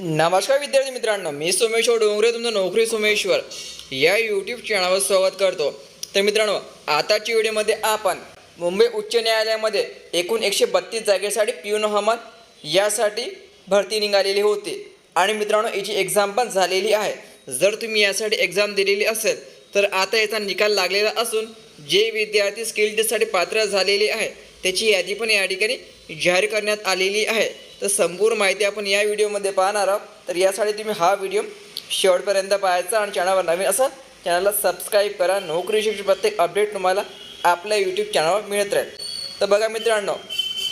नमस्कार विद्यार्थी मित्रांनो मी सोमेश्वर डोंगरे तुमचं नोकरी सोमेश्वर या यूट्यूब चॅनलवर स्वागत करतो. तर मित्रांनो आताच्या व्हिडिओमध्ये आपण मुंबई उच्च न्यायालयामध्ये एकूण एकशे बत्तीस जागेसाठी पियून अहमद यासाठी भरती निघालेली होती. आणि मित्रांनो याची एक्झाम पण झालेली आहे. जर तुम्ही यासाठी एक्झाम दिलेली असेल तर आता याचा निकाल लागलेला असून जे विद्यार्थी स्किल टेस्टसाठी पात्र झालेले आहे त्याची यादी पण या ठिकाणी जाहीर करण्यात आलेली आहे. तर संपूर्ण माहिती आपण या व्हिडिओमध्ये पाहणार आहोत. तर यासाठी तुम्ही हा व्हिडिओ शेवटपर्यंत पाहायचा आणि चॅनलवर नवीन असं चॅनलला सबस्क्राईब करा. नोकरी शिक्षण प्रत्येक अपडेट तुम्हाला आपल्या यूट्यूब चॅनलवर मिळत राहील. तर बघा मित्रांनो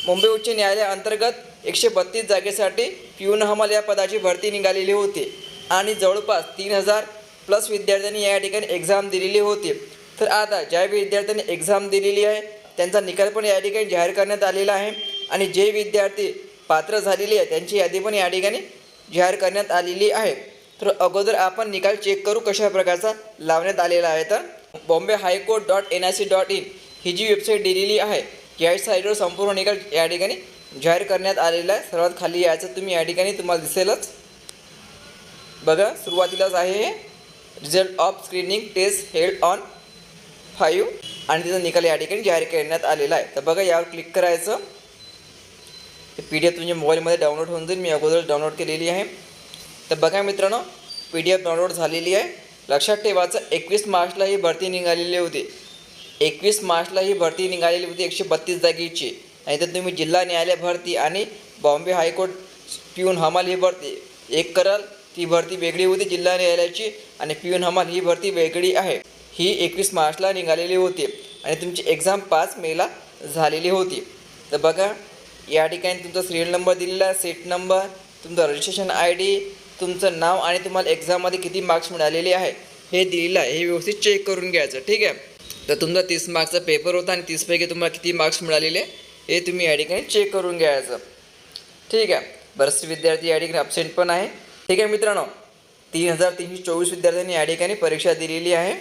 मुंबई उच्च न्यायालयाअंतर्गत एकशे बत्तीस जागेसाठी पियून हमाल या पदाची भरती निघालेली होती आणि जवळपास तीन हजार प्लस विद्यार्थ्यांनी या ठिकाणी एक्झाम दिलेली होती. तर आता ज्या विद्यार्थ्यांनी एक्झाम दिलेली आहे त्यांचा निकाल पण या ठिकाणी जाहीर करण्यात आलेला आहे. आणि जे विद्यार्थी पात्र झालेली आहे. त्यांची यादी पण या ठिकाणी जाहीर करण्यात आलेली आहे. तर अगोदर आपण निकाल चेक करू कशा प्रकारचा लावण्यात आलेला आहे. तर Bombay high court dot N I C dot in ही जी वेबसाईट दिलेली आहे या साईटवर संपूर्ण निकाल या ठिकाणी जाहीर करण्यात आलेला आहे. सर्वात खाली यायचं तुम्ही या ठिकाणी तुम्हाला दिसेलच. बघा सुरुवातीलाच आहे हे. Result of screening test held on five आणि तिचा निकाल या ठिकाणी जाहीर करण्यात आलेला आहे. तर बघा यावर क्लिक करायचं. पी डी एफ तुमच्या मोबाईलमध्ये डाउनलोड होऊन जाईल. मी अगोदर डाउनलोड केलेली आहे. तर बघा मित्रांनो पी डी एफ डाउनलोड झालेली आहे. लक्षात ठेवायचं एकवीस मार्चला ही भरती निघालेली होती. एकवीस मार्चला ही भरती निघालेली होती एकशे बत्तीस जागेची. आणि तर तुम्ही जिल्हा न्यायालय भरती आणि बॉम्बे हायकोर्ट पिऊन हमाल ही भरती. एक कराल ती भरती वेगळी होती जिल्हा न्यायालयाची आणि पिऊन हमाल ही भरती वेगळी आहे. ही एकवीस मार्चला निघालेली होती आणि तुमची एक्झाम पाच मेला झालेली होती. तर बघा या ठिकाणी तुमचा सिरियल नंबर दिलेला सेट सीट नंबर तुमचं रजिस्ट्रेशन आय डी तुमचं नाव आणि तुम्हाला एक्झाममध्ये किती मार्क्स मिळालेले आहे हे दिलेलं आहे. हे व्यवस्थित चेक करून घ्यायचं ठीक आहे? तर तुमचा तीस मार्क्सचा पेपर होता आणि तीसपैकी तुम्हाला किती मार्क्स मिळालेले हे तुम्ही या ठिकाणी चेक करून घ्यायचं. ठीक आहे? बरेचसे विद्यार्थी या ठिकाणी अब्सेंट पण आहे. ठीक आहे मित्रांनो? तीन हजार तीनशे चोवीस विद्यार्थ्यांनी या ठिकाणी परीक्षा दिलेली आहे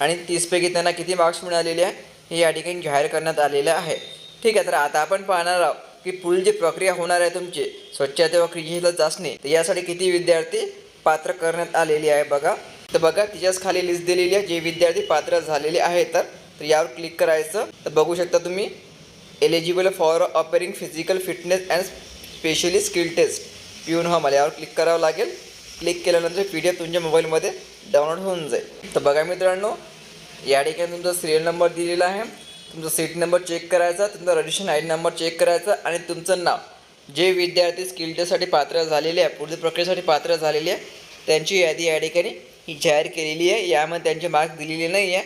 आणि तीसपैकी त्यांना किती मार्क्स मिळालेले आहे हे या ठिकाणी जाहीर करण्यात आलेलं आहे. ठीक आहे तर आता आपण पाहणार आहोत. की पुढील जी प्रक्रिया होणार आहे तुमची स्वच्छता व क्रियेला चाचणी तर यासाठी किती विद्यार्थी पात्र करण्यात आलेली आहे बघा. तर बघा तिच्याच खाली लिस्ट दिलेली आहे. जे विद्यार्थी पात्र झालेले आहे तर तर यावर क्लिक करायचं. तर बघू शकता तुम्ही eligible for appearing physical fitness and specially skill test peon हा मला यावर क्लिक करावं लागेल. क्लिक केल्यानंतर पी डी एफ तुमच्या मोबाईलमध्ये डाउनलोड होऊन जाईल. तर बघा मित्रांनो या ठिकाणी तुमचा सिरियल नंबर दिलेला आहे. तुमचा सीट नंबर चेक करायचा तुमचा registration I D number check करायचा आणि तुमचं नाव. जे विद्यार्थी स्किल टेस्टसाठी पात्र झालेले आहे पुढील प्रक्रियेसाठी पात्र झालेले आहे त्यांची यादी या ठिकाणी ही जाहीर केलेली आहे. यामध्ये त्यांचे मार्क्स दिलेले नाही आहे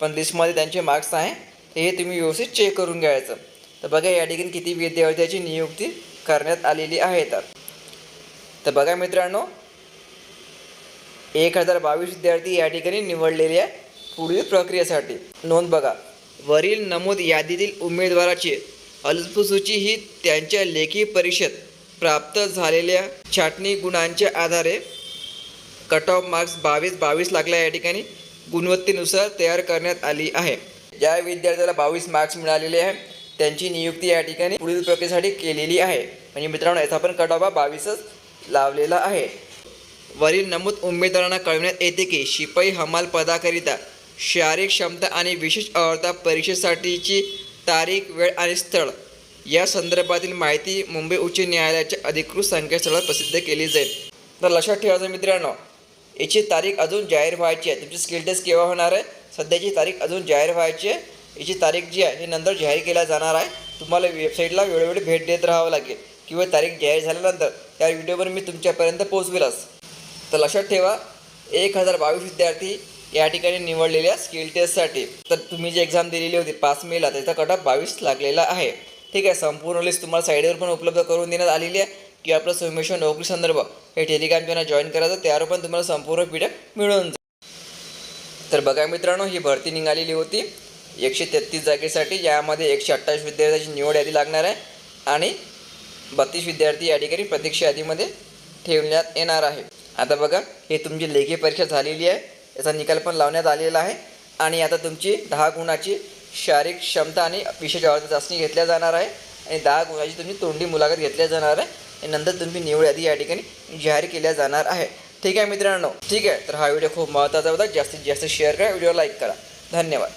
पण लिस्टमध्ये त्यांचे मार्क्स आहे. ते हे तुम्ही व्यवस्थित चेक करून घ्यायचं. तर बघा या ठिकाणी किती विद्यार्थ्याची नियुक्ती करण्यात आलेली आहे. तर बघा मित्रांनो एक हजार बावीस विद्यार्थी या ठिकाणी निवडलेले आहे पुढील प्रक्रियेसाठी. नोंद बघा. वरील नमूद यादीतील उमेदवाराची अल्पसूची ही त्यांच्या लेखी परीक्षेत प्राप्त झालेल्या छाटणी गुणांच्या आधारे कट ऑफ मार्क्स बावीस बावीस लागल्या या ठिकाणी. गुणवत्तेनुसार तयार करण्यात आली आहे. ज्या विद्यार्थ्याला बावीस मार्क्स मिळालेले आहे त्यांची नियुक्ती या ठिकाणी पुढील प्रक्रियेसाठी केलेली आहे. म्हणजे मित्रांनो याचा पण कट ऑफ हा बावीसच लावलेला आहे. वरील नमूद उमेदवारांना कळविण्यात येते की शिपाई हमाल पदाकरिता शारीरिक क्षमता आणि विशेष अर्हता परीक्षेसाठीची तारीख वेळ आणि स्थळ या संदर्भातील माहिती मुंबई उच्च न्यायालयाच्या अधिकृत संकेतस्थळात प्रसिद्ध केली जाईल. तर लक्षात ठेवायचं मित्रांनो याची तारीख अजून जाहीर व्हायची आहे. तुमची स्किल टेस्ट केव्हा होणार आहे? सध्याची तारीख अजून जाहीर व्हायची आहे. याची तारीख जी आहे हे नंतर जाहीर केल्या जाणार आहे. तुम्हाला वेबसाईटला वेळोवेळी भेट देत राहावं लागेल. किंवा तारीख जाहीर झाल्यानंतर त्या व्हिडिओवर मी तुमच्यापर्यंत पोहोचवेलच. तर लक्षात ठेवा एक हजार बावीस विद्यार्थी या ठिकाणी निवडलेल्या स्किल टेस्टसाठी तर तुम्ही जी एक्झाम दिलेली होती पाच मेला त्याचा कट ऑफ बावीस लागलेला आहे. ठीक आहे संपूर्ण लिस्ट तुम्हाला साईडवर पण उपलब्ध करून देण्यात आलेली आहे. की आपलं सोमेश्वर नोकरी संदर्भ. हे टेलिग्राम चॅनल जॉईन करायचं त्यावर पण तुम्हाला संपूर्ण पी मिळून जाईल. तर बघा मित्रांनो ही भरती निघालेली होती. एकशे तेहतीस जागेसाठी यामध्ये एकशे अठ्ठावीस विद्यार्थ्यांची निवड यादी लागणार आहे. आणि बत्तीस विद्यार्थी या ठिकाणी प्रतीक्षा यादीमध्ये ठेवण्यात येणार आहे. आता बघा हे तुमची लेखी परीक्षा झालेली आहे. याचा निकाल पण लावण्यात आलेला आहे. आणि आता तुमची दहा गुणाची शारीरिक क्षमता आणि विशेष आवडती चाचणी घेतल्या जाणार आहे. आणि दहा गुणाची तुम्ही तोंडी मुलाखत घेतल्या जाणार आहे. नंतर तुम्ही निवड यादी या ठिकाणी जाहीर केल्या जाणार आहे. ठीक आहे मित्रांनो. ठीक आहे. तर हा व्हिडिओ खूप महत्त्वाचा होता. जास्तीत जास्त शेअर करा. व्हिडिओ लाईक करा. धन्यवाद.